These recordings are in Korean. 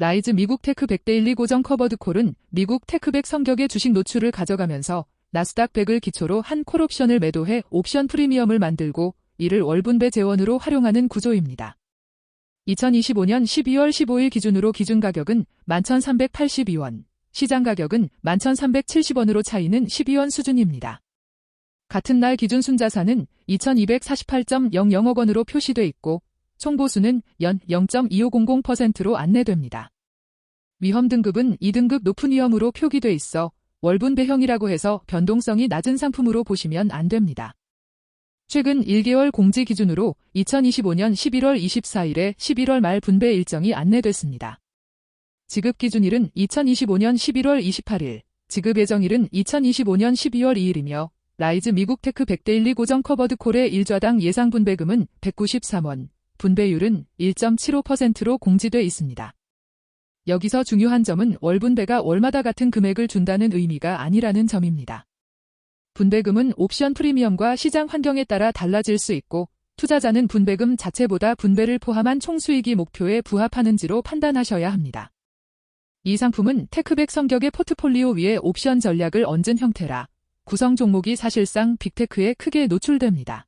라이즈 미국 테크 100대 12 고정 커버드콜은 미국 테크백 성격의 주식 노출을 가져가면서 나스닥 100을 기초로 한 콜옵션을 매도해 옵션 프리미엄을 만들고 이를 월분배 재원으로 활용하는 구조입니다. 2025년 12월 15일 기준으로 기준 가격은 11,382원, 시장 가격은 11,370원으로 차이는 12원 수준입니다. 같은 날 기준 순자산은 2,248.00억 원으로 표시돼 있고 총보수는 연 0.2500%로 안내됩니다. 위험 등급은 2등급 높은 위험으로 표기돼 있어 월분 배형이라고 해서 변동성이 낮은 상품으로 보시면 안 됩니다. 최근 1개월 공지 기준으로 2025년 11월 24일에 11월 말 분배 일정이 안내됐습니다. 지급 기준일은 2025년 11월 28일, 지급 예정일은 2025년 12월 2일이며 라이즈 미국 테크 100대 12 고정 커버드 콜의 일좌당 예상 분배금은 193원, 분배율은 1.75%로 공지돼 있습니다. 여기서 중요한 점은 월분배가 월마다 같은 금액을 준다는 의미가 아니라는 점입니다. 분배금은 옵션 프리미엄과 시장 환경에 따라 달라질 수 있고 투자자는 분배금 자체보다 분배를 포함한 총수익이 목표에 부합하는지로 판단하셔야 합니다. 이 상품은 테크백 성격의 포트폴리오 위에 옵션 전략을 얹은 형태라 구성 종목이 사실상 빅테크에 크게 노출됩니다.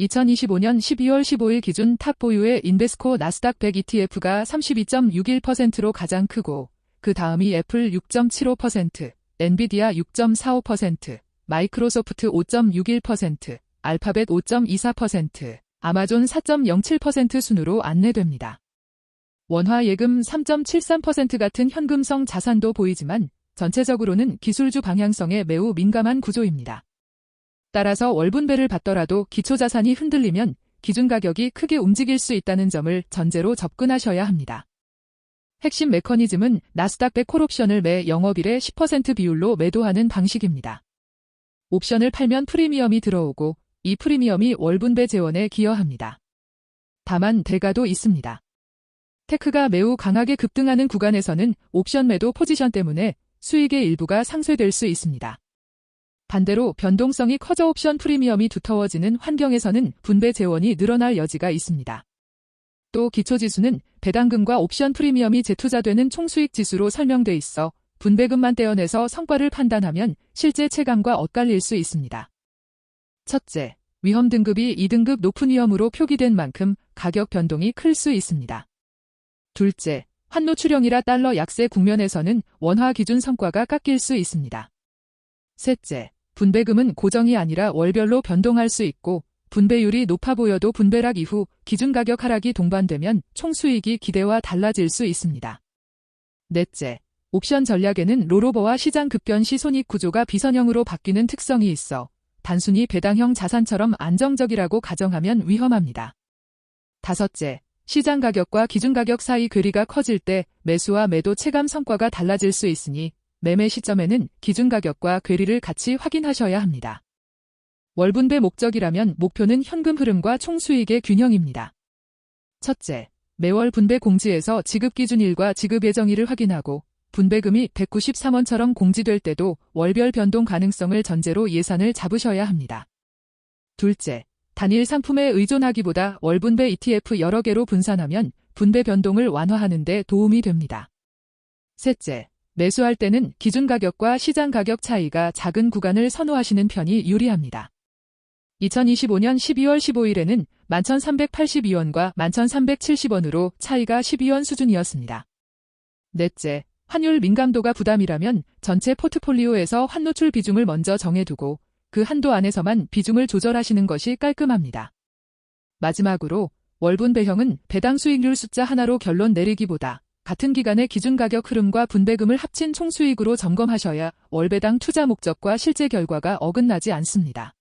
2025년 12월 15일 기준 탑 보유의 인베스코 나스닥 100 ETF가 32.61%로 가장 크고 그 다음이 애플 6.75%, 엔비디아 6.45%, 마이크로소프트 5.61%, 알파벳 5.24%, 아마존 4.07% 순으로 안내됩니다. 원화 예금 3.73% 같은 현금성 자산도 보이지만 전체적으로는 기술주 방향성에 매우 민감한 구조입니다. 따라서 월분배를 받더라도 기초자산이 흔들리면 기준 가격이 크게 움직일 수 있다는 점을 전제로 접근하셔야 합니다. 핵심 메커니즘은 나스닥 100 콜옵션을 매 영업일에 10% 비율로 매도하는 방식입니다. 옵션을 팔면 프리미엄이 들어오고 이 프리미엄이 월분배 재원에 기여합니다. 다만 대가도 있습니다. 테크가 매우 강하게 급등하는 구간에서는 옵션 매도 포지션 때문에 수익의 일부가 상쇄될 수 있습니다. 반대로 변동성이 커져 옵션 프리미엄이 두터워지는 환경에서는 분배 재원이 늘어날 여지가 있습니다. 또 기초지수는 배당금과 옵션 프리미엄이 재투자되는 총수익 지수로 설명돼 있어 분배금만 떼어내서 성과를 판단하면 실제 체감과 엇갈릴 수 있습니다. 첫째, 위험 등급이 2등급 높은 위험으로 표기된 만큼 가격 변동이 클 수 있습니다. 둘째, 환노 출형이라 달러 약세 국면에서는 원화 기준 성과가 깎일 수 있습니다. 셋째, 분배금은 고정이 아니라 월별로 변동할 수 있고 분배율이 높아 보여도 분배락 이후 기준 가격 하락이 동반되면 총수익이 기대와 달라질 수 있습니다. 넷째, 옵션 전략에는 롤오버와 시장 급변 시 손익 구조가 비선형으로 바뀌는 특성이 있어 단순히 배당형 자산처럼 안정적이라고 가정하면 위험합니다. 다섯째, 시장 가격과 기준 가격 사이 괴리가 커질 때 매수와 매도 체감 성과가 달라질 수 있으니 매매 시점에는 기준 가격과 괴리를 같이 확인하셔야 합니다. 월분배 목적이라면 목표는 현금 흐름과 총수익의 균형입니다. 첫째, 매월 분배 공지에서 지급 기준일과 지급 예정일을 확인하고 분배금이 193원처럼 공지될 때도 월별 변동 가능성을 전제로 예산을 잡으셔야 합니다. 둘째, 단일 상품에 의존하기보다 월분배 ETF 여러 개로 분산하면 분배 변동을 완화하는 데 도움이 됩니다. 셋째, 매수할 때는 기준 가격과 시장 가격 차이가 작은 구간을 선호하시는 편이 유리합니다. 2025년 12월 15일에는 11,382원과 11,370원으로 차이가 12원 수준이었습니다. 넷째, 환율 민감도가 부담이라면 전체 포트폴리오에서 환노출 비중을 먼저 정해두고 그 한도 안에서만 비중을 조절하시는 것이 깔끔합니다. 마지막으로 월분 배형은 배당 수익률 숫자 하나로 결론 내리기보다 같은 기간의 기준 가격 흐름과 분배금을 합친 총수익으로 점검하셔야 월배당 투자 목적과 실제 결과가 어긋나지 않습니다.